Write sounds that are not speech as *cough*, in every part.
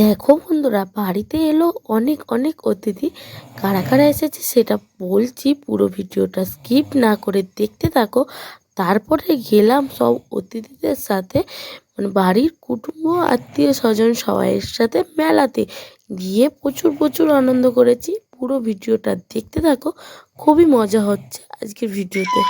দেখো বন্ধুরা, বাড়িতে এলো অনেক অনেক অতিথি। কারা কারা এসেছে সেটা বলছি পুরো ভিডিওটা স্কিপ না করে দেখতে থাকো। তারপরে গেলাম সব অতিথিদের সাথে। মানে বাড়ির কুটুম্ব, আত্মীয় স্বজন সবাইয়ের সাথে মেলাতে গিয়ে প্রচুর প্রচুর আনন্দ করেছি। পুরো ভিডিওটা দেখতে থাকো, খুবই মজা হচ্ছে আজকের ভিডিওতে।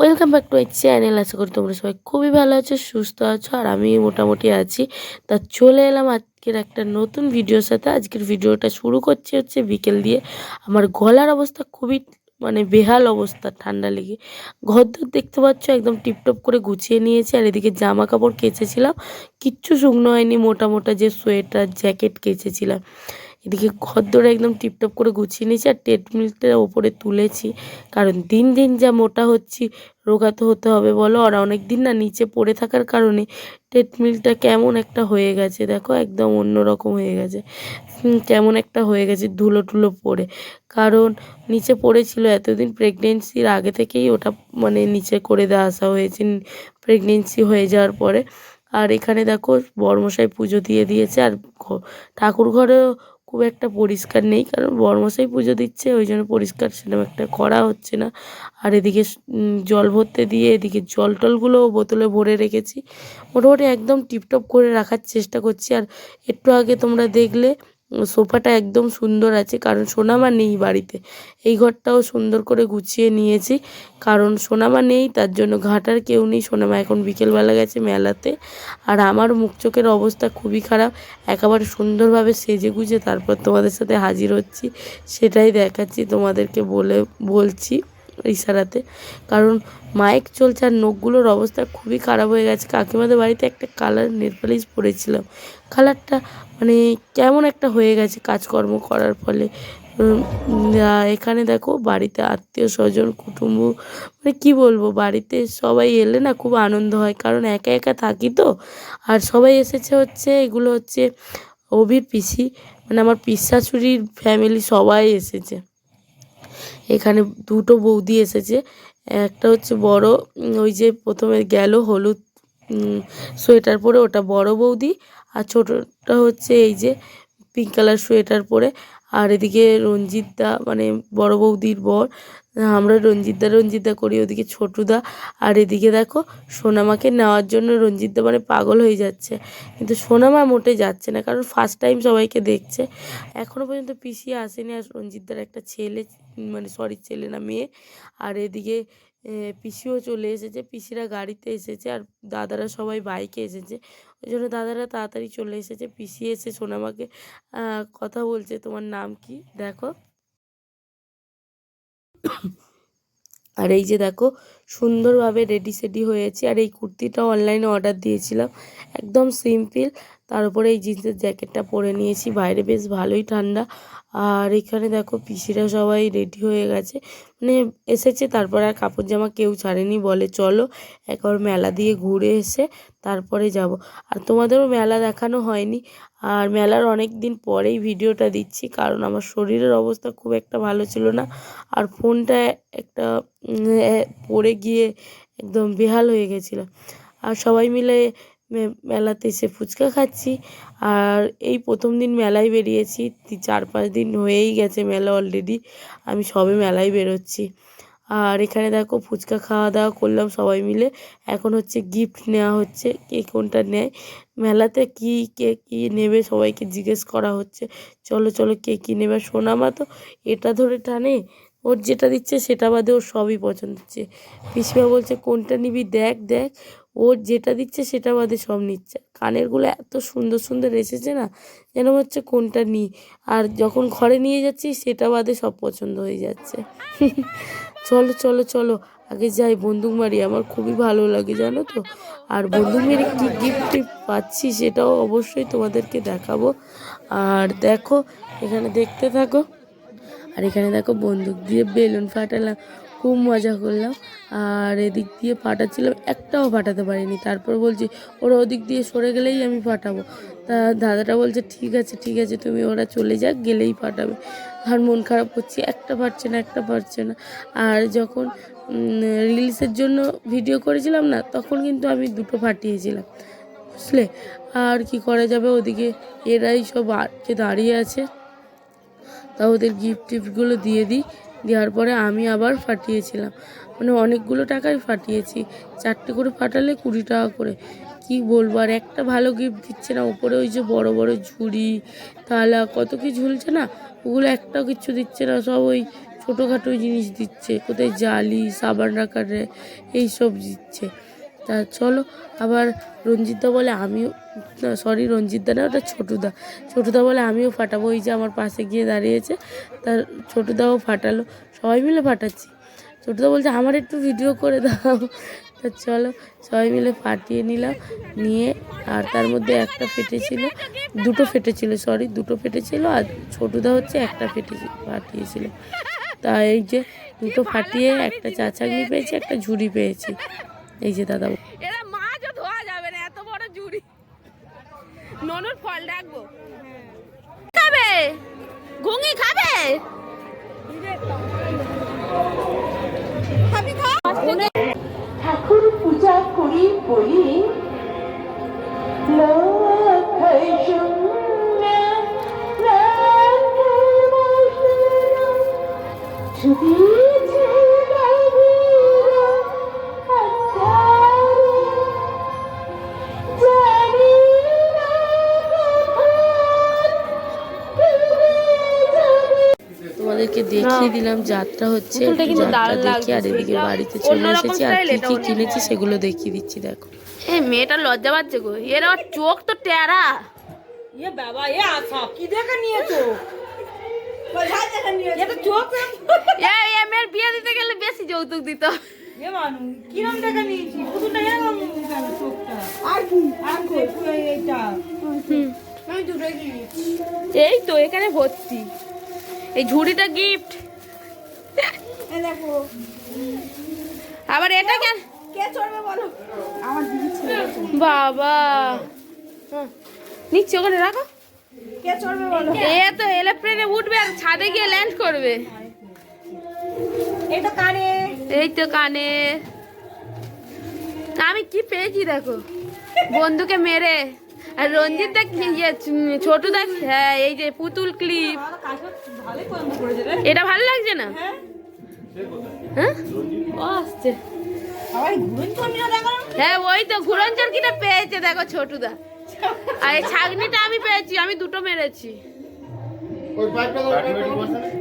Welcome back to my channel আশা করি তোমরা সবাই খুবই ভালো আছো, সুস্থ আছো, আর আমি মোটামুটি আছি। তা চলে এলাম আজকের একটা নতুন ভিডিওর সাথে। আজকের ভিডিওটা শুরু করছি হচ্ছে বিকেল দিয়ে। আমার গলার অবস্থা খুবই মানে বেহাল অবস্থা, ঠান্ডা লেগে। ঘর দর দেখতে পাচ্ছ, একদম টিপটপ করে গুছিয়ে নিয়েছি, আর এদিকে জামা কাপড় কেচেছিলাম। কিচ্ছু শুকনো হয়নি মোটা মোটা যে সোয়েটার, জ্যাকেট কেচেছিলাম। এদিকে ঘরদোর একদম টিপটপ করে গুছিয়ে নিয়েছি আর ট্রেডমিলটা ওপরে তুলেছি। কারণ দিন দিন যা মোটা হচ্ছি রোগা তো হতে হবে বলো। আর অনেক দিন না নিচে পড়ে থাকার কারণে ট্রেডমিলটা কেমন একটা হয়ে গেছে দেখো, একদম অন্যরকম হয়ে গেছে। কেমন একটা হয়ে গেছে ধুলো টুলো পড়ে। কারণ নিচে পড়েছিল, এতদিন প্রেগনেন্সির আগে থেকেই ওটা মানে নিচে করে দেওয়া আসা হয়েছে প্রেগনেন্সি হয়ে যাওয়ার পরে। আর এখানে দেখো বড়মশাই পুজো দিয়ে দিয়েছে আর ঠাকুর ঘরেও খুব একটা পরিষ্কার নেই, কারণ বর্মশাই পুজো দিচ্ছে, ওই জন্য পরিষ্কার সেরকম একটা করা হচ্ছে না। আর এদিকে জল ভরতে দিয়ে এদিকে জল টলগুলোও বোতলে ভরে রেখেছি। মোটামুটি একদম টিপটপ করে রাখার চেষ্টা করছি। আর একটু আগে তোমরা দেখলে সোফাটা একদম সুন্দর আছে, কারণ সোনামা নেই বাড়িতে। এই ঘরটাও সুন্দর করে গুছিয়ে নিয়েছি, কারণ সোনামা নেই, তার জন্য ঘাটার কেউ নেই। সোনামা এখন বিকেলবেলা গেছে মেলাতে, আর আমার মুখ চোখের অবস্থা খুবই খারাপ। একেবারে সুন্দরভাবে সেজে গুজে তারপর তোমাদের সাথে হাজির হচ্ছি, সেটাই দেখাচ্ছি, তোমাদেরকে বলে বলছি। ইশারাতে কারণ মাইক চলছে আর নখগুলোর অবস্থা খুবই খারাপ হয়ে গেছে। কাকিমাদের বাড়িতে একটা কালার নেলপালিশ পরেছিলাম। কালারটা মানে কেমন একটা হয়ে গেছে কাজকর্ম করার ফলে। এখানে দেখো বাড়িতে আত্মীয় স্বজন, কুটুম্ব মানে কি বলব, বাড়িতে সবাই এলে না খুব আনন্দ হয়। কারণ একা একা থাকি তো। আর সবাই এসেছে হচ্ছে, এগুলো হচ্ছে অভির পিসি মানে আমার পিস শাশুড়ির ফ্যামিলি সবাই এসেছে। এখানে দুটো বৌদি এসেছে। একটা হচ্ছে বড় ওই যে প্রথমে গেল হলুদ সোয়েটার পরে ওটা বড় বৌদি, আর ছোটোটা হচ্ছে এই যে পিঙ্ক কালার সোয়েটার পরে। আর এদিকে রঞ্জিতদা মানে বড় বৌদির বর, আমরা রঞ্জিতদা রঞ্জিতদা করি, ওদিকে ছোটুদা। আর এদিকে দেখো, সোনামাকে নেওয়ার জন্য রঞ্জিতদা মানে পাগল হয়ে যাচ্ছে। কিন্তু সোনামা মোটে যাচ্ছে না, কারণ ফার্স্ট টাইম সবাইকে দেখছে। এখনও পর্যন্ত পিসি আসেনি আর রঞ্জিতদার একটা ছেলে মানে সরি ছেলে না, মেয়ে। আর এদিকে পিসিও চলে এসেছে, পিসিরা গাড়িতে এসেছে আর দাদারা সবাই বাইকে এসেছে। ওই জন্য দাদারা তাড়াতাড়ি চলে এসেছে, পিসি এসে সোনামাকে কথা বলছে। তোমার নাম কি? দেখো। আর এই যে দেখো, সুন্দরভাবে রেডি সেডি হয়েছে। আর এই কুর্তিটা অনলাইনে অর্ডার দিয়েছিলাম। একদম সিম্পল তার উপরে এই জিন্সের জ্যাকেটটা পরে নিয়েছি। বাইরে বেশ ভালোই ঠান্ডা। আর এখানে দেখো পিসিরা সবাই রেডি হয়ে গেছে। মানে এসেছে, তারপর আর কাপড় জামা কেউ ছাড়েনি। বলে চলো একবার মেলা দিয়ে ঘুরে এসে তারপরে যাব। আর তোমাদেরও মেলা দেখানো হয়নি। আর মেলার অনেক দিন পরেই ভিডিওটা দিচ্ছি, কারণ আমার শরীরের অবস্থা খুব একটা ভালো ছিল না। আর ফোনটা একটা পড়ে গিয়ে একদম বেহাল হয়ে গেছিল। আর সবাই মিলে মেলাতে এসে ফুচকা খাচ্ছি। আর এই প্রথম দিন মেলায় বেরিয়েছি। চার পাঁচ দিন হয়েই গেছে মেলা অলরেডি আমি সবে মেলায় বেরোচ্ছি। আর এখানে দেখো ফুচকা খাওয়া দাওয়া করলাম সবাই মিলে। এখন হচ্ছে গিফট নেওয়া হচ্ছে। কে কোনটা নেয়? মেলাতে কি, কে কী নেবে সবাইকে জিজ্ঞেস করা হচ্ছে। চলো চলো কে কী নেবে? সোনামা তো এটা ধরে টানে। ওর যেটা দিচ্ছে সেটা বাদে ওর সবই পছন্দ হচ্ছে। পিসিমা বলছে, কোনটা নিবি দেখ দেখ। ওর যেটা দিচ্ছে সেটা বাদে সব নিচ্ছে। কানেরগুলো এত সুন্দর সুন্দর এসেছে না, যেন হচ্ছে কোনটা নিই আর যখন ঘরে নিয়ে যাচ্ছি, সেটা বাদে সব পছন্দ হয়ে যাচ্ছে। *laughs* চলো চলো চলো, আগে যাই। বন্দুক মারি আমার খুবই ভালো লাগে, জানো তো? আর বন্দুক মেরে কী গিফট পাচ্ছি সেটাও অবশ্যই তোমাদেরকে দেখাবো। আর দেখো, এখানে দেখতে থাকো। আর এখানে দেখো বন্দুক দিয়ে বেলুন ফাটালাম, খুব মজা করলাম। আর এদিক দিয়ে ফাটাচ্ছিলাম, একটাও ফাটাতে পারিনি। তারপর বলছি, ওরা ওদিক দিয়ে সরে গেলেই আমি ফাটাবো। তা দাদাটা বলছে, ঠিক আছে ঠিক আছে, তুমি ওরা চলে যাক, গেলেই ফাটাবে। আর মন খারাপ করছি, একটা পারছে না, একটা পারছে না। আর যখন রিলসের জন্য ভিডিও করেছিলাম না, তখন কিন্তু আমি দুটো ফাটিয়েছিলাম, বুঝলে? আর কি করা যাবে ওদিকে? এরাই সব আটকে দাঁড়িয়ে আছে। তা ওদের গিফট টিফটগুলো দিয়ে দিই। দেওয়ার পরে আমি আবার ফাটিয়েছিলাম। মানে অনেকগুলো টাকাই ফাটিয়েছি। চারটে করে ফাটালে কুড়ি টাকা করে। কি বলব? আর একটা ভালো গিফট দিচ্ছে না। উপরে ওই যে বড় বড় ঝুড়ি তালা কত কি ঝুলছে না? ওগুলো একটাও কিচ্ছু দিচ্ছে না। সব ওই ছোটোখাটো জিনিস দিচ্ছে। কোথায় জালি, সাবান রাখার এইসব দিচ্ছে। তা চলো, আবার রঞ্জিতদা বলে আমিও সরি রঞ্জিতদা না, ওটা ছোটুদা। ছোটুদা বলে আমিও ফাটাবো ওই যে আমার পাশে গিয়ে দাঁড়িয়েছে তার ছোটুদাও ফাটালো, সবাই মিলে ফাটাচ্ছি। ছোটুদা বলছে, আমার একটু ভিডিও করে দাও। তা চলো, সবাই মিলে ফাটিয়ে নিলাম, নিয়ে, আর তার মধ্যে একটা ফেটেছিল, দুটো ফেটেছিল সরি দুটো ফেটেছিল, আর ছোটুদা হচ্ছে একটা ফেটে, ফাটিয়েছিল। তা এই যে দুটো ফাটিয়ে একটা চাচাগনি পেয়েছি, একটা ঝুড়ি পেয়েছি। এই যে দাদা এরা মাছও ধোয়া যাবে না এত বড় জুড়ি। ননুর ফল রাখব। খাবে? ঘুঙি খাবে? ঠাকুর পূজা করি বলি যদি তোমাদেরকে দেখিয়ে দিলাম যাত্রা হচ্ছে। যাত্রা দেখি আর। এদিকে বাড়িতে চলে এসেছি। আর কি কি কিনেছি সেগুলো দেখিয়ে দিচ্ছি দেখো। এই মেয়েটা লজ্জা পাচ্ছে গো। এর আবার চোখ তো টেরা। এ বাবা আশা কি দেখে নিয়েছো বিয়ে দিতে গেলে বেশি যৌতুক দিত কিরম নিয়েছি? এই তো এখানে ভর্তি। এই ঝুড়িটা গিফট আবার এটা কেন? কে চড়বে বলো? আমার বাবা। ওখানে রাখো। কে চড়বে বলো? এ তো এরোপ্লেনে উঠবে আর ছাদে গিয়ে ল্যান্ড করবে। কানে। এই তো কানে। আমি কি পেয়েছি দেখো? বন্ধুকে মেরে। আর রঞ্জিত ইয়ে ছোট দেখ হ্যাঁ এই যে পুতুল ক্লিপ এটা ভালো লাগছে না হ্যাঁ হ্যাঁ ও আসছে ঘুরন হ্যাঁ ওই তো ঘুরঞ্চর কিটা পেয়েছে দেখো ছোটুদা আর এই ছাগনিটা আমি পেয়েছি আমি দুটো মেরেছি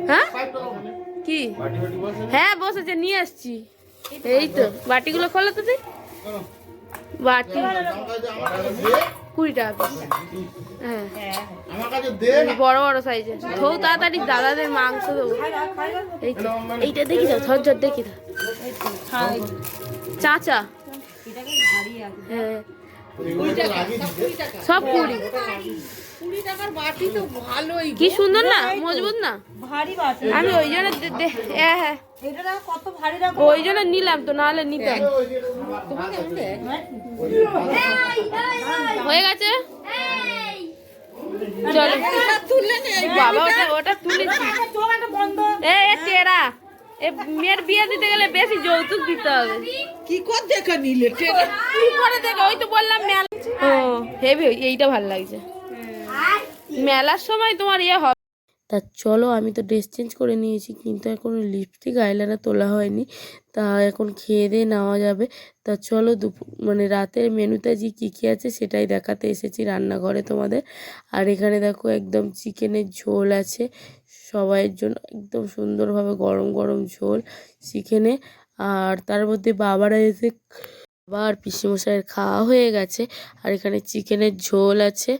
হ্যাঁ কি হ্যাঁ বসেছে নিয়ে আসছি এই তো বাটিগুলো খোলো তো তুই বাটি কুড়ি টাকা হ্যাঁ। বড় বড় সাইজের ধৌ তাড়াতাড়ি দাদাদের মাংস দেবো। এই এইটা দেখি দাও ঝরঝর দেখি দাও চাচা। হ্যাঁ। সব কুড়ি। কি সুন্দর না? মজবুত না? ভারী বাটি। আমি ওই জন্য হ্যাঁ হ্যাঁ। এটা কত ভারী দেখো ওই জন্য নিলাম তো নাহলে নিতাম। হয়ে গেছে? চলো। বাবা ওটা ওটা তুলেছি এ এ টেরা। এ মেয়ের বিয়ে দিতে গেলে বেশি যৌতুক দিতে হবে। কি কর দেখা নিলে কি করে দেখো? ওই তো বললাম মেলা ও হেভি এইটা ভালো লাগছে। মেলার সময় তোমার ইয়ে হবে। তা চলো, আমি তো ড্রেস চেঞ্জ করে নিয়েছি, কিন্তু এখনও লিপস্টিক আইলাইনার তোলা হয়নি। তা এখন খেয়ে দিয়ে নেওয়া যাবে। তা চলো দুপুর মানে রাতের মেনুতে যে কী কী আছে সেটাই দেখাতে এসেছি রান্নাঘরে তোমাদের। আর এখানে দেখো একদম চিকেনের ঝোল আছে, সবাইয়ের জন্য একদম সুন্দরভাবে গরম গরম ঝোল চিকেনে। আর তার মধ্যে বাবারা এসে বাবা আর পিসিমশাইয়ের খাওয়া হয়ে গেছে আর এখানে চিকেনের ঝোল আছে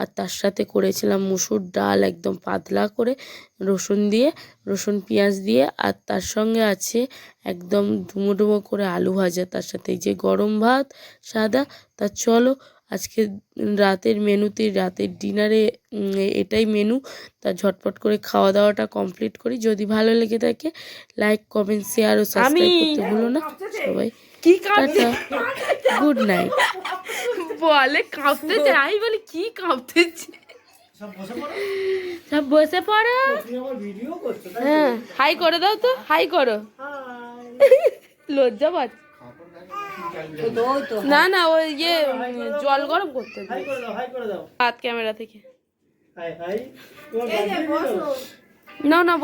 আর তার সাথে করেছিলাম মুসুর ডাল একদম পাতলা করে রসুন দিয়ে রসুন পেঁয়াজ দিয়ে আর তার সঙ্গে আছে একদম ডুমো ডুমো করে আলু ভাজা। তার সাথে এই যে গরম ভাত সাদা তা চলো আজকে রাতের মেনুতে রাতের ডিনারে এটাই মেনু। তা ঝটপট করে খাওয়া দাওয়াটা কমপ্লিট করি। যদি ভালো লেগে থাকে লাইক কমেন্ট শেয়ার ও সাবস্ক্রাইব করতে ভুলো না। সবাই কি টাটা গুড নাইট বলে কাঁপতেছে আমি বলি কি কাঁপতেছে? সব বসে পড়ো। হ্যাঁ হাই করে দাও তো হাই করো। লজ্জা পাচ্ছে না না ওই ইয়ে জল গরম করতে দে। হাই করে দাও হাই করে দাও। হাত ক্যামেরা থেকে। না না